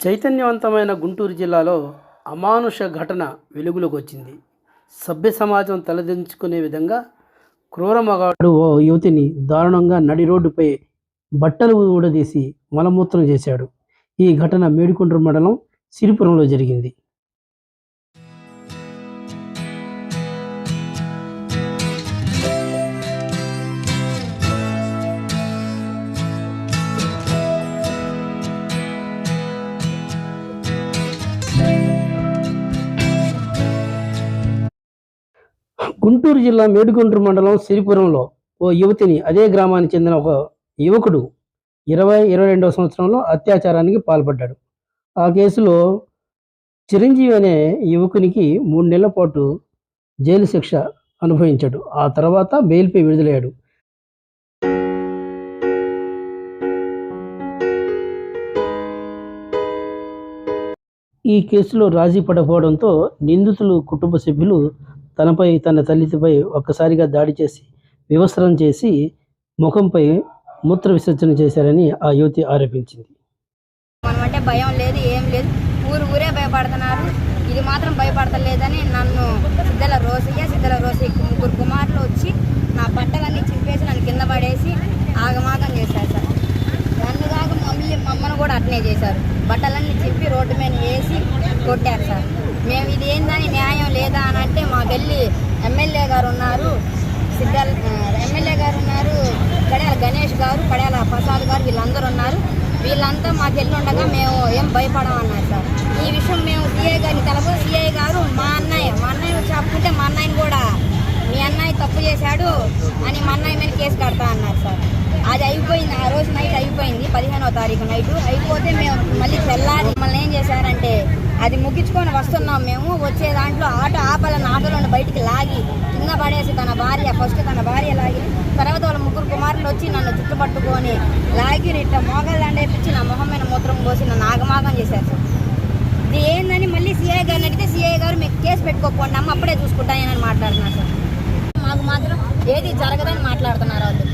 చైతన్యవంతమైన గుంటూరు జిల్లాలో అమానుష ఘటన వెలుగులోకి వచ్చింది. సభ్య సమాజం తలదించుకునే విధంగా క్రూర మగాడు ఓ యువతిని దారుణంగా నడి రోడ్డుపై బట్టలు ఊడదీసి మలమూత్రం చేశాడు. ఈ ఘటన మేడికొండ్రు మండలం సిరిపురంలో జరిగింది. గుంటూరు జిల్లా మేడికొండ్రు మండలం సిరిపురంలో ఓ యువతిని అదే గ్రామానికి చెందిన ఒక యువకుడు ఇరవై ఇరవై రెండవ సంవత్సరంలో అత్యాచారానికి పాల్పడ్డాడు. ఆ కేసులో చిరంజీవి అనే యువకునికి మూడు నెలల పాటు జైలు శిక్ష అనుభవించాడు. ఆ తర్వాత బెయిల్పై విడుదలయ్యాడు. ఈ కేసులో రాజీ పడకపోవడంతో నిందితులు కుటుంబ సభ్యులు తనపై తన తల్లిపై ఒక్కసారిగా దాడి చేసి వివస్త్రం చేసి ముఖంపై మూత్ర విసర్జన చేశారని ఆ యువతి ఆరోపించింది. అంటే భయం లేదు ఏం లేదు. ఊరు ఊరే భయపడుతున్నారు. ఇది మాత్రం భయపడతలేదని నన్ను సిద్ధల రోసయ్య సిద్ధల రోసయ్య ముగ్గురు కుమారులు వచ్చి నా బట్టలన్నీ చింపేసి నన్ను కింద పడేసి ఆగమాగం చేశారు సార్ నన్ను కాక మమ్మల్ని మమ్మల్ని చేశారు. బట్టలన్నీ చెప్పి రోడ్డు మీద వేసి కొట్టారు సార్. మేము ఇది ఏందని న్యాయం లేదా అని అంటే మాకెళ్ళి ఎమ్మెల్యే గారు ఉన్నారు. సిద్ధాల్ ఎమ్మెల్యే గారు ఉన్నారు. కడాల గణేష్ గారు కడాల ప్రసాద్ గారు వీళ్ళందరూ ఉన్నారు. వీళ్ళంతా మాకు వెళ్ళి ఉండగా మేము ఏం భయపడమన్నారు సార్. ఈ విషయం మేము సిఐ గారిని కలప సిఐ గారు మా అన్నయ్య మా అన్నయ్య వచ్చి అప్పుకుంటే మా అన్నయ్యని కూడా అన్నయ్య తప్పు చేశాడు అని మా అన్నయ్య మీద కేసు కడతా అన్నారు సార్. అది అయిపోయింది ఆ రోజు నైట్ అయిపోయింది పదిహేనో తారీఖు నైట్. అయిపోతే మేము మళ్ళీ తెల్లారి మమ్మల్ని ఏం చేశారంటే అది ముగించుకొని వస్తున్నాం మేము వచ్చే దాంట్లో ఆటో ఆపాలని ఆటోలో బయటికి లాగి కింద పడేసి తన భార్య ఫస్ట్ తన భార్య లాగి తర్వాత వాళ్ళ ముగ్గురు కుమారులు వచ్చి నన్ను చుట్టుపట్టుకొని లాగి ఇట్లా మోకాలు దండేపించి నా మొహం మీద మూత్రం పోసి నన్ను ఆగమాగం చేశారు సార్. ఇది ఏందని మళ్ళీ సిఐ గారిని అడిగితే సిఐ గారు మీకు కేసు పెట్టుకోకపోండి అమ్మ అప్పుడే చూసుకుంటాయని మాట్లాడుతున్నారు సార్. మాకు మాత్రం ఏది జరగదని మాట్లాడుతున్నారు వాళ్ళు.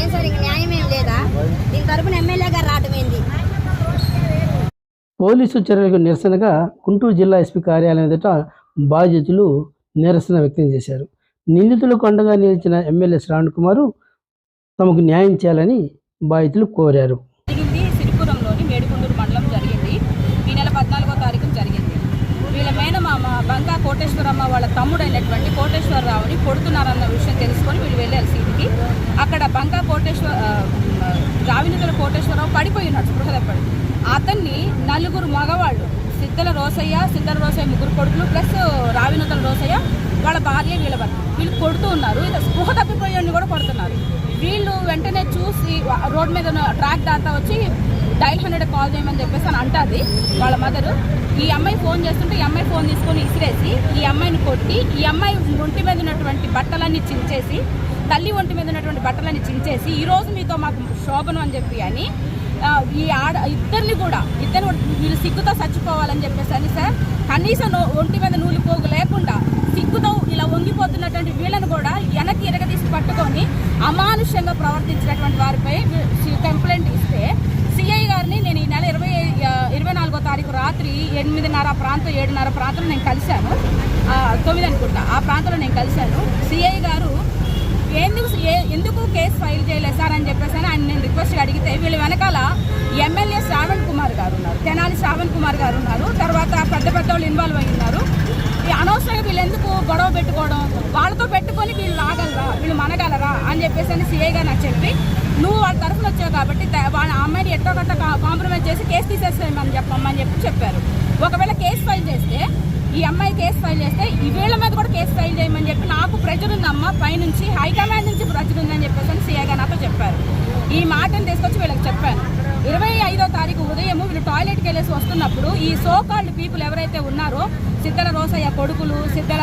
ఏం సార్ ఇంక న్యాయం ఏం లేదా? దీని తరపున ఎమ్మెల్యే గారు రావటం ఏంది? పోలీసు చర్యలకు నిరసనగా గుంటూరు జిల్లా ఎస్పీ కార్యాలయం ఎదుట బాధితులు నిరసన వ్యక్తం చేశారు. నిందితులకు అండగా నిలిచిన ఎమ్మెల్యే శ్రావణ్ కుమారు తమకు న్యాయం చేయాలని బాధితులు కోరారు జరిగింది సిరిపురంలోని మేడికొండూరు మండలం జరిగింది ఈ నెల పద్నాలుగో తారీఖు జరిగింది వీళ్ళ బంగా బంకా కోటేశ్వరమ్మ వాళ్ళ తమ్ముడైనటువంటి కోటేశ్వరరావుని కొడుతున్నారన్న విషయం తెలుసుకొని వీళ్ళు వెళ్ళారు సీటుకి. అక్కడ బంకా కోటేశ్వర ఆ, కోటేశ్వరరావు పడిపోయి ఉన్నాడు స్పృహదప్పటి అతన్ని నలుగురు మగవాళ్ళు సిద్ధల రోసయ్య సిద్ధల రోసయ్య ముగ్గురు కొడుకులు ప్లస్ రావినతుల రోసయ్య వాళ్ళ భార్య వీళ్ళ వీళ్ళు కొడుతూ ఉన్నారు ఇలా స్పృహ తప్పిపోయాన్ని కూడా కొడుతున్నారు. వీళ్ళు వెంటనే చూసి రోడ్ మీద ట్రాక్ దాంతా వచ్చి డైల్ హండ్రెడ్ కాల్ చేయమని చెప్పేసి అని అంటుంది వాళ్ళ మదరు. ఈ అమ్మాయి ఫోన్ చేస్తుంటే ఈ అమ్మాయి ఫోన్ తీసుకొని ఇసిరేసి ఈ అమ్మాయిని కొట్టి ఈ అమ్మాయి ఒంటి మీద ఉన్నటువంటి బట్టలన్నీ చించేసి తల్లి ఒంటి మీద ఉన్నటువంటి బట్టలన్నీ చించేసి ఈ రోజు మీతో మాకు శోభనం అని చెప్పి అని ఈ ఆడ ఇద్దరిని కూడా ఇద్దరు వీళ్ళు సిగ్గుతో చచ్చిపోవాలని చెప్పేసి అని సార్ కనీసం ఒంటి మీద నూలు పోగు లేకుండా సిగ్గుతో ఇలా వంగిపోతున్నటువంటి వీళ్ళని కూడా వెనక్కి ఎరగదీసి పట్టుకొని అమానుష్యంగా ప్రవర్తించినటువంటి వారిపై వి- కంప్లైంట్ ఇస్తే సిఐ గారిని నేను ఈ నెల ఇరవై ఇరవై నాలుగో తారీఖు రాత్రి ఎనిమిదిన్నర ప్రాంతం ఏడున్నర ప్రాంతంలో నేను కలిశాను. ఆ, తొమ్మిది అనుకుంటా. ఆ ప్రాంతంలో నేను కలిశాను. సిఐ గారు ఎందుకు ఎందుకు కేసు ఫైల్ చేయలేదు సార్? అని చెప్పేసి అని ఆయన నేను రిక్వెస్ట్ అడిగితే వీళ్ళ వెనకాల ఎమ్మెల్యే శ్రావణ్ కుమార్ గారు ఉన్నారు. తెనాలి శ్రావణ్ కుమార్ గారు ఉన్నారు. తర్వాత పెద్ద పెద్ద వాళ్ళు ఇన్వాల్వ్ అయి ఉన్నారు. ఈ అనవసరంగా వీళ్ళు ఎందుకు గొడవ పెట్టుకోవడం? వాళ్ళతో పెట్టుకొని వీళ్ళు లాగలరా వీళ్ళు మనగలరా? అని చెప్పేసి అని సిఐ గారు నాకు చెప్పి నువ్వు వాళ్ళ తరఫున వచ్చావు కాబట్టి వాళ్ళ అమ్మాయిని ఎట్టో గట్ట కాంప్రమైజ్ చేసి కేసు తీసేసేయమని చెప్పమ్మని చెప్పి చెప్పారు. ఒకవేళ కేసు ఫైల్ చేస్తే ఈ అమ్మాయి కేసు ఫైల్ చేస్తే ఈ వీళ్ళ మీద కూడా కేసు ఫైల్ చేయమని చెప్పి నాకు ప్రెజర్ ఉందమ్మ. పైనుంచి హైకమాండ్ నుంచి ప్రెజర్ ఉందని చెప్పేసి అని సీఏ గారు నాతో చెప్పారు. ఈ మాటను తీసుకొచ్చి వీళ్ళకి చెప్పాను. ఇరవై ఐదో తారీఖు ఉదయం వీళ్ళు టాయిలెట్కి వెళ్ళేసి వస్తున్నప్పుడు ఈ సోకాల్డ్ పీపుల్ ఎవరైతే ఉన్నారో సిద్ధల రోసయ్య కొడుకులు సిద్ధల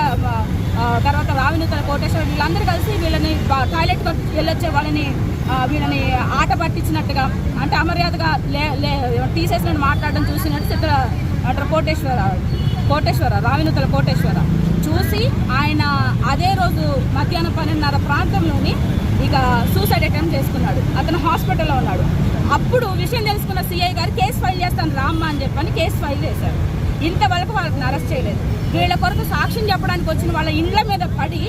తర్వాత రావినూతల కోటేశ్వర వీళ్ళందరూ కలిసి వీళ్ళని టాయిలెట్కి వెళ్ళొచ్చే వాళ్ళని వీళ్ళని ఆట పట్టించినట్టుగా అంటే అమర్యాదగా లే లే తీసేసినట్టు మాట్లాడడం చూసినట్టు సిద్ధ అక్కడ కోటేశ్వర కోటేశ్వర రావినతల కోటేశ్వర. చూసి ఆయన అదే రోజు మధ్యాహ్నం పన్నెండున్నర ప్రాంతంలోని ఇక సూసైడ్ అటెంప్ట్ చేసుకున్నాడు. అతను హాస్పిటల్లో ఉన్నాడు. అప్పుడు విషయం తెలుసుకున్న సిఐ గారు కేసు ఫైల్ చేస్తాను రామ్మ అని చెప్పని కేసు ఫైల్ చేశారు. ఇంతవరకు వాళ్ళని అరెస్ట్ చేయలేదు. వీళ్ళ కొరకు సాక్ష్యం చెప్పడానికి వచ్చిన వాళ్ళ ఇండ్ల మీద పడి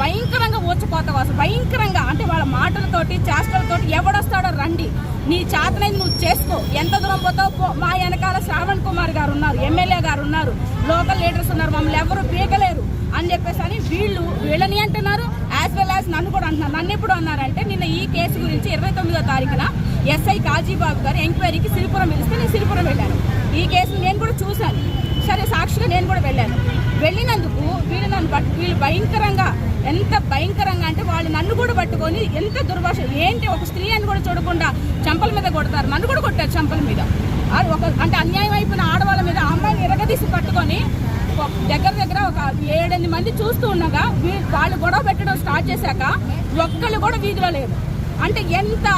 భయంకరంగా ఊచకోత కోసం భయంకరంగా. అంటే వాళ్ళ మాటలతోటి చేష్టలతోటి ఎవడొస్తాడో రండి. నీ చేతనైంది నువ్వు చేసుకో. ఎంత దూరం పోతావు పో. మా వెనకాల శ్రావణ్ కుమార్ గారు ఉన్నారు ఎమ్మెల్యే గారు ఉన్నారు. లోకల్ లీడర్స్ ఉన్నారు మమ్మల్ని ఎవరు పీకలేరు అని చెప్పేసి అని వీళ్ళు వీళ్ళని అంటున్నారు. యాజ్ వెల్ యాజ్ నన్ను కూడా అంటున్నారు. నన్ను ఎప్పుడు అన్నారంటే నిన్న ఈ కేసు గురించి ఇరవై తొమ్మిదో తారీఖున ఎస్ఐ కాజీబాబు గారు ఎంక్వైరీకి సిరిపురం పిలిస్తే నేను సిరిపురం వెళ్ళాను. ఈ కేసును నేను కూడా చూశాను. సాక్షిగా నేను కూడా వెళ్ళాను. వెళ్ళినందుకు వీళ్ళు నన్ను పట్టు వీళ్ళు భయంకరంగా ఎంత భయంకరంగా అంటే వాళ్ళు నన్ను కూడా పట్టుకొని ఎంత దుర్భాష ఏంటి ఒక స్త్రీ అని కూడా చూడకుండా చంపల మీద కొడతారు. నన్ను కూడా కొట్టారు చంపల మీద. అది ఒక అంటే అన్యాయం అయిపోయిన ఆడవాళ్ళ మీద అమ్మాయిని ఎరగదీసి పట్టుకొని దగ్గర దగ్గర ఒక ఏడెనిమిది మంది చూస్తూ ఉండగా వాళ్ళు గొడవ పెట్టడం స్టార్ట్ చేశాక ఒక్కళ్ళు కూడా వీధిలో లేరు. అంటే ఎంత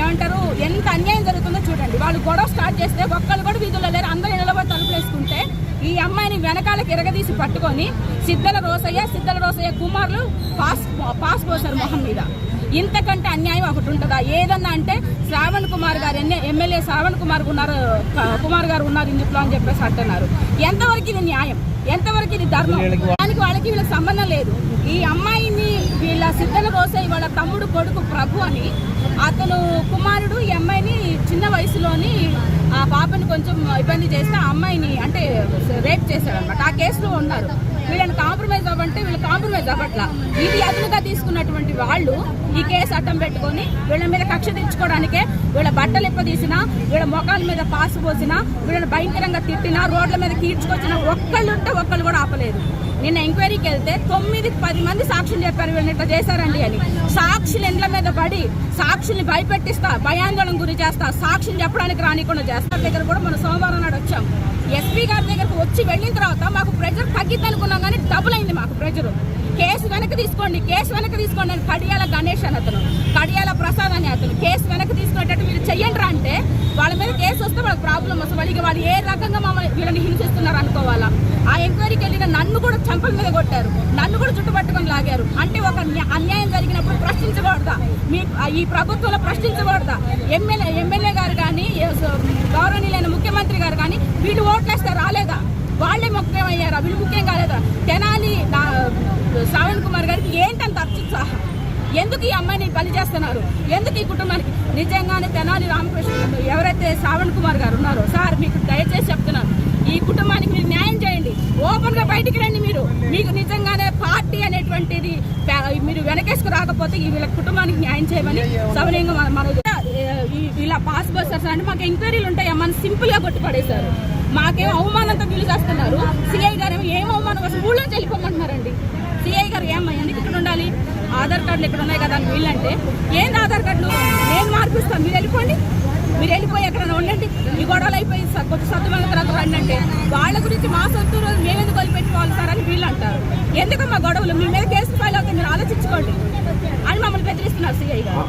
ఏమంటారు ఎంత అన్యాయం జరుగుతుందో చూడండి. వాళ్ళు గొడవ స్టార్ట్ చేస్తే ఒక్కళ్ళు కూడా వీధుల్లో లేరు. అందరూ నిలబడి తలుపు ఈ అమ్మాయిని వెనకాలకి ఎరగదీసి పట్టుకొని సిద్ధల రోసయ్య సిద్ధల రోసయ్య కుమారులు పాస్ పాస్ పోసారు మొహం మీద. ఇంతకంటే అన్యాయం ఒకటి ఉంటుందా? ఏదన్నా అంటే శ్రావణ్ కుమార్ గారు ఎన్ని ఎమ్మెల్యే శ్రావణ్ కుమార్ ఉన్నారు కుమార్ గారు ఉన్నారు ఇందులో అని చెప్పేసి అంటున్నారు. ఎంతవరకు ఇది న్యాయం? ఎంతవరకు ఇది ధర్మం? దానికి వాళ్ళకి వీళ్ళకి సంబంధం లేదు. ఈ అమ్మాయిని వీళ్ళ సిద్ధల రోసయ్య వాళ్ళ తమ్ముడు కొడుకు ప్రభు అని అతను కుమారుడు ఈ అమ్మాయిని చిన్న వయసులోని ఆ పాపని కొంచెం ఇబ్బంది చేస్తే ఆ అమ్మాయిని అంటే రేప్ చేశాడు అనమాట ఆ కేసులో ఉన్నారు. వీళ్ళని కాంప్రమైజ్ అవ్వంటే వీళ్ళు కాంప్రమైజ్ అవ్వట్లా. ఇది అదునుగా తీసుకున్నటువంటి వాళ్ళు ఈ కేసు అడ్డం పెట్టుకొని వీళ్ళ మీద కక్ష తెచ్చుకోవడానికే వీళ్ళ బట్టలు ఇప్పదీసినా వీళ్ళ మొఖాల మీద పాసు పోసినా వీళ్ళని భయంకరంగా తిట్టినా రోడ్ల మీద తీర్చుకొచ్చినా ఒక్కళ్ళు ఉంటే ఒక్కళ్ళు కూడా ఆపలేదు. నిన్న ఎంక్వైరీకి వెళ్తే తొమ్మిది పది మంది సాక్షులు చెప్పారు వీళ్ళని ఇట్లా చేశారండి అని. సాక్షులు ఎండ్ల మీద పడి సాక్షుల్ని భయపెట్టిస్తా భయాందోళన గురి చేస్తా సాక్షులు చెప్పడానికి రానికుండా చేస్తా దగ్గర కూడా మనం సోమవారం నాడు వచ్చాం. ఎస్పీ గారి దగ్గరకు వచ్చి వెళ్ళిన తర్వాత మాకు ప్రెజర్ తగ్గిద్ది అనుకున్నాం కానీ డబుల్ అయింది మాకు ప్రెజర్. కేసు వెనక్కి తీసుకోండి కేసు వెనక్కి తీసుకోండి అని కడియాల గణేష్ అని అతను కడియాల ప్రసాద్ అని అతను కేసు వెనక్కి తీసుకునేటట్టు మీరు చెయ్యండి రా అంటే వాళ్ళ మీద కేసు వస్తే వాళ్ళకి ప్రాబ్లం వస్తుంది వాళ్ళకి వాళ్ళు ఏ రకంగా మమ్మల్ని వీళ్ళని హింసిస్తున్నారు అనుకోవాలా? ఆ ఎంక్వైరీకి వెళ్ళిన నన్ను కూడా చంపల మీద కొట్టారు. నన్ను కూడా చుట్టుపట్టుకొని లాగారు. అంటే ఒక అన్యాయం జరిగినప్పుడు ప్రశ్నించకూడదా? మీ ఈ ప్రభుత్వంలో ప్రశ్నించకూడదా? ఎమ్మెల్యే ఎమ్మెల్యే గారు కానీ గౌరవనీయులైన ముఖ్యమంత్రి గారు కానీ వీళ్ళు ఓట్లేస్తే రాలేదా? వాళ్ళే ముఖ్యమయ్యారా? వీళ్ళు ముఖ్యం కాలేదా? తెనాలి శ్రావణ్ కుమార్ గారికి ఏంటంత అత్యుత్సాహం? ఎందుకు ఈ అమ్మాయిని బలి చేస్తున్నారు? ఎందుకు ఈ కుటుంబానికి? నిజంగానే తెనాలి రామకృష్ణ ఎవరైతే శ్రావణ్ కుమార్ గారు ఉన్నారో సార్ మీకు దయచేసి చెప్తున్నాను. ఈ కుటుంబానికి మీరు న్యాయం చేయండి. ఓపెన్గా బయటికి రండి మీరు. మీకు నిజంగానే పార్టీ అనేటువంటిది మీరు వెనకేసుకు రాకపోతే వీళ్ళ కుటుంబానికి న్యాయం చేయమని సవనీయంగా మన- ఇలా పాస్ బస్సర్స్ అంటే మాకు ఎంక్వైరీలు ఉంటాయి మన సింపుల్గా కొట్టి పడేశారు. మాకేం అవమానంతో వీలు చేస్తున్నారు. సిఐ గారు ఏం అవమానం కోసం ఊళ్ళో వెళ్ళిపోమంటున్నారండి. సిఐ గారు ఏమ్మా ఎందుకు ఇక్కడ ఉండాలి? ఆధార్ కార్డులు ఇక్కడ ఉన్నాయి కదా అని వీళ్ళంటే ఏం ఆధార్ మీరు వెళ్ళిపోండి. మీరు వెళ్ళిపోయి ఎక్కడైనా ఉండండి. ఈ గొడవలు అయిపోయి కొద్ది సత్తుమైన తర్వాత రండి అంటే వాళ్ళ గురించి మా సొంత రోజు మేమెందుకు వదిలిపెట్టుకోవాలి సార్ అని వీళ్ళు అంటారు. ఎందుకు మా గొడవలు? మీ మీద కేసు ఫైల్ అవుతుంది మీరు ఆలోచించుకోండి. అని మమ్మల్ని బెదిరిస్తున్నారు సిఐ గారు.